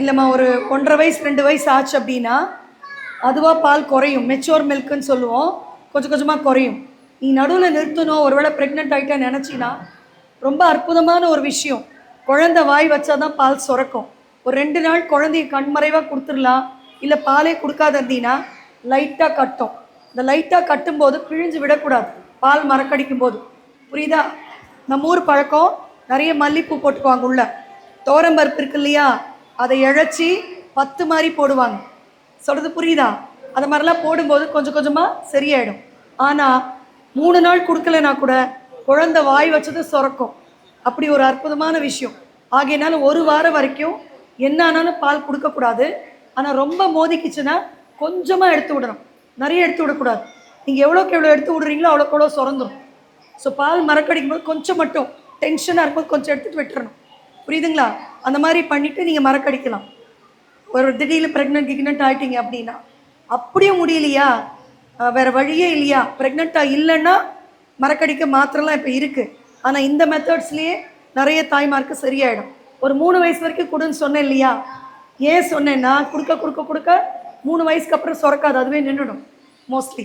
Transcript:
இல்லைம்மா ஒரு ஒன்றரை வயசு ரெண்டு வயசு ஆச்சு அப்படின்னா அதுவாக பால் குறையும். மெச்சோர் மில்க்குன்னு சொல்லுவோம். கொஞ்சம் கொஞ்சமாக குறையும். நீ நடுவில் நிறுத்தணும். ஒருவேளை ப்ரெக்னென்ட் ஆகிட்டா நினச்சினா ரொம்ப அற்புதமான ஒரு விஷயம். குழந்தை வாய் வச்சா தான் பால் சுரக்கும். ஒரு ரெண்டு நாள் குழந்தைய கண்மறைவாக கொடுத்துடலாம். இல்லை பாலே கொடுக்காத இருந்தீங்கன்னா லைட்டாக கட்டும். இந்த லைட்டாக கட்டும்போது பிழிஞ்சு விடக்கூடாது. பால் மரக்கடிக்கும் போது புரியுதா? நம்ம ஊர் பழக்கம் நிறைய மல்லிப்பூ போட்டுக்குவாங்க உள்ள. தோரம்பருப்பு இருக்கு இல்லையா? அதை இழைச்சி பத்து மாதிரி போடுவாங்க. சொல்கிறது புரியுதா? அது மாதிரிலாம் போடும்போது கொஞ்சம் கொஞ்சமாக சரியாயிடும். ஆனால் மூணு நாள் கொடுக்கலனா கூட குழந்த வாய் வச்சது சுரக்கும். அப்படி ஒரு அற்புதமான விஷயம். ஆகையினால ஒரு வாரம் வரைக்கும் என்ன ஆனாலும் பால் கொடுக்கக்கூடாது. ஆனால் ரொம்ப மோதிக்குச்சுன்னா கொஞ்சமாக எடுத்து விடணும். நிறைய எடுத்து விடக்கூடாது. நீங்கள் எவ்வளோக்கு எவ்வளோ எடுத்து விடுறீங்களோ அவ்வளோக்கு எவ்வளோ சுரந்துடும் ஸோ பால் மறக்கடிக்கும் போது கொஞ்சம் மட்டும் டென்ஷனாக இருக்கும்போது கொஞ்சம் எடுத்துகிட்டு விட்டுறணும். புரியுதுங்களா? அந்த மாதிரி பண்ணிவிட்டு நீங்கள் மறக்கடிக்கலாம். ஒரு திடீர்னு ப்ரெக்னென்ட் கிக்னென்ட் ஆகிட்டீங்க அப்படின்னா அப்படியே முடியலையா? வேறு வழியே இல்லையா? ப்ரெக்னெண்ட்டாக இல்லைன்னா மறக்கடிக்க மாத்திரலாம் இப்போ இருக்குது ஆனால் இந்த மெத்தட்ஸ்லேயே நிறைய தாய்மார்க்கு சரியாயிடும். ஒரு மூணு வயசு வரைக்கும் கொடுன்னு சொன்னேன் இல்லையா? ஏன் சொன்னேன்னா கொடுக்க கொடுக்க கொடுக்க மூணு வயசுக்கு அப்புறம் சுரக்காது. அதுவே நின்றுடும் மோஸ்ட்லி